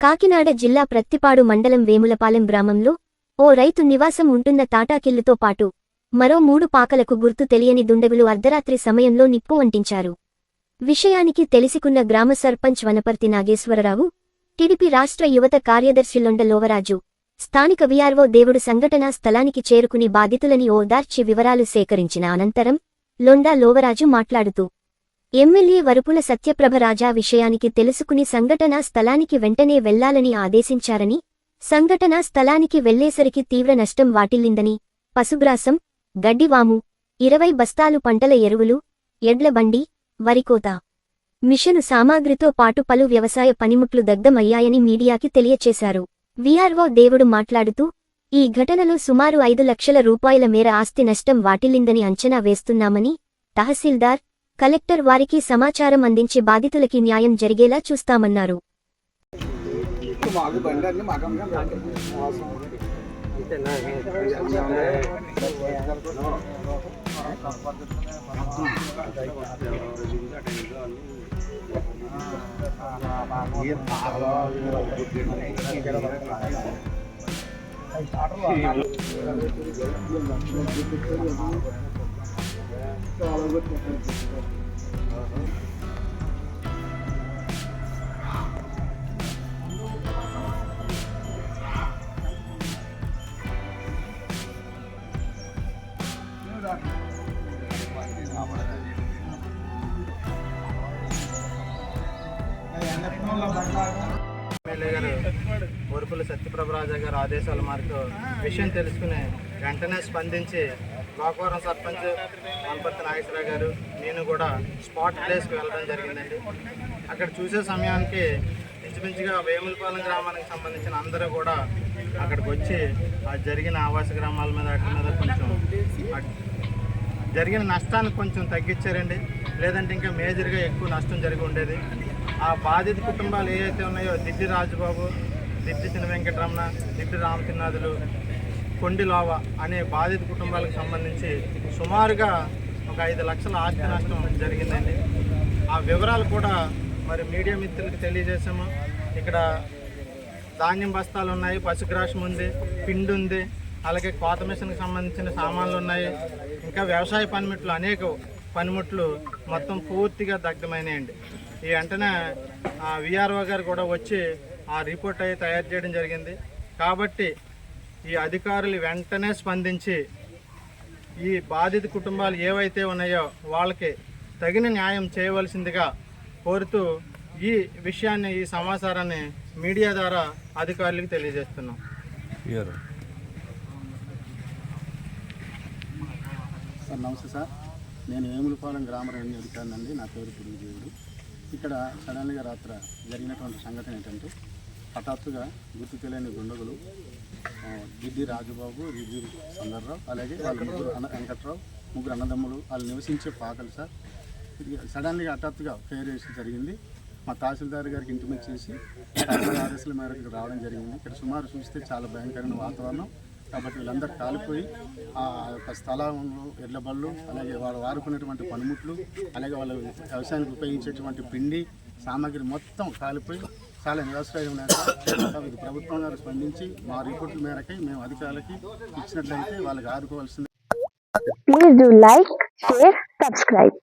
కాకినాడ జిల్లా ప్రత్తిపాడు మండలం వేములపాలెం గ్రామంలో ఓ రైతు నివాసం ఉంటున్న తాటాకిల్లుతో పాటు మరో మూడు పాకలకు గుర్తు తెలియని దుండగులు అర్ధరాత్రి సమయంలో నిప్పు అంటించారు విషయానికి తెలిసికున్న గ్రామ సర్పంచ్ వనపర్తి నాగేశ్వరరావు టిడిపి రాష్ట్ర యువత కార్యదర్శి లొండ లోవరాజు స్థానిక విఆర్ఓ దేవుడు సంఘటనా స్థలానికి చేరుకుని బాధితులని ఓదార్చి వివరాలు సేకరించిన అనంతరం లొండా లోవరాజు మాట్లాడుతూ ఎమ్మెల్యే వరుపుల సత్యప్రభ రాజా విషయానికి తెలుసుకుని సంఘటనా స్థలానికి వెంటనే వెళ్ళాలని ఆదేశించారని సంఘటనా స్థలానికి వెళ్ళేసరికి తీవ్ర నష్టం వాటిల్లిందని పశుగ్రాసం గడ్డివాము ఇరవై బస్తాలు పంటల ఎరువులు ఎడ్లబండి వరికోత మిషను సామాగ్రితో పాటు పలు వ్యవసాయ పనిముట్లు దగ్ధమయ్యాయని మీడియాకి తెలియచేశారు. విఆర్ఓ దేవుడు మాట్లాడుతూ ఈ ఘటనలో సుమారు ఐదు లక్షల రూపాయల మేర ఆస్తి నష్టం వాటిల్లిందని అంచనా వేస్తున్నామని తహసీల్దార్ కలెక్టర్ వారికి సమాచారం అందించి బాధితులకి న్యాయం జరిగేలా చూస్తామన్నారు. ఎమ్మెల్యే గారు ఊరుపుల సత్యప్రభరాజా గారు ఆదేశాల మేరకు విషయం తెలుసుకుని వెంటనే స్పందించి లోకవరం సర్పంచ్ వనపర్తి నాగేశ్వరరావు గారు నేను కూడా స్పాట్ ప్లేస్కి వెళ్ళడం జరిగిందండి. అక్కడ చూసే సమయానికి ఇంచుమించుగా వేములపాలెం గ్రామానికి సంబంధించిన అందరూ కూడా అక్కడికి వచ్చి ఆ జరిగిన ఆవాస గ్రామాల మీద అక్కడ మీద కొంచెం జరిగిన నష్టాన్ని కొంచెం తగ్గించారండి. లేదంటే ఇంకా మేజర్గా ఎక్కువ నష్టం జరిగి ఉండేది. ఆ బాధిత కుటుంబాలు ఏవైతే ఉన్నాయో దిడ్డి రాజుబాబు దిడ్డి చిన్న వెంకటరమణ దిడ్డి రామతిన్నాథులు కొండి లావా అనే బాధిత కుటుంబాలకు సంబంధించి సుమారుగా ఒక ఐదు లక్షల ఆస్తి నష్టం జరిగిందండి. ఆ వివరాలు కూడా మరి మీడియా మిత్రులకు తెలియజేసాము ఇక్కడ ధాన్యం బస్తాలు ఉన్నాయి పశుగ్రాసం ఉంది పిండి ఉంది అలాగే కోత మిషన్కి సంబంధించిన సామాన్లు ఉన్నాయి. ఇంకా వ్యవసాయ పనిముట్లు అనేక పనిముట్లు మొత్తం పూర్తిగా దగ్ధమైనాయండి. ఈ వెంటనే విఆర్ఓ గారు కూడా వచ్చి ఆ రిపోర్ట్ అయి తయారు చేయడం జరిగింది. కాబట్టి ఈ అధికారులు వెంటనే స్పందించి ఈ బాధిత కుటుంబాలు ఏవైతే ఉన్నాయో వాళ్ళకి తగిన న్యాయం చేయవలసిందిగా కోరుతూ ఈ విషయాన్ని ఈ సమాచారాన్ని మీడియా ద్వారా అధికారులకు తెలియజేస్తున్నాం. సార్ నమస్తే సార్. నేను వేములపాలెం గ్రామ రెవెన్యూ అధికారినండి నా పేరు పురుగుదేవుడు ఇక్కడ సడన్గా రాత్ర జరిగినటువంటి సంఘటన ఏంటంటే హఠాత్తుగా గుర్తు తెలియని గుండగులు ఆ, గిడ్డి రాజుబాబు రిజి సుందర్రావు అలాగే వాళ్ళ ముగ్గురు అన్న వెంకట్రావు ముగ్గురు అన్నదమ్ములు వాళ్ళు నివసించే పాకలు సార్. ఇది సడన్గా హఠాత్తుగా ఫెయిర్ వేసి జరిగింది. మా తహసీల్దార్ గారికి ఇంటిమేట్ చేసి ఆదేశాల మేరకు ఇక్కడ రావడం జరిగింది. ఇక్కడ సుమారు చూస్తే చాలా భయంకరమైన వాతావరణం. కాబట్టి వీళ్ళందరూ కాలిపోయి ఆ యొక్క స్థలంలో ఎడ్ల బళ్ళు అలాగే వాళ్ళు వాడుకునేటువంటి పనిముట్లు అలాగే వాళ్ళు వ్యవసాయానికి ఉపయోగించేటువంటి పిండి సామాగ్రి మొత్తం కాలిపోయి చాలా నిరాశ్రయం ఇది ప్రభుత్వం గారు స్పందించి మా రిపోర్టుల మేరకి మేము అధికారులకి ఇచ్చినట్లయితే వాళ్ళకి ఆదుకోవాల్సింది. Please do like share subscribe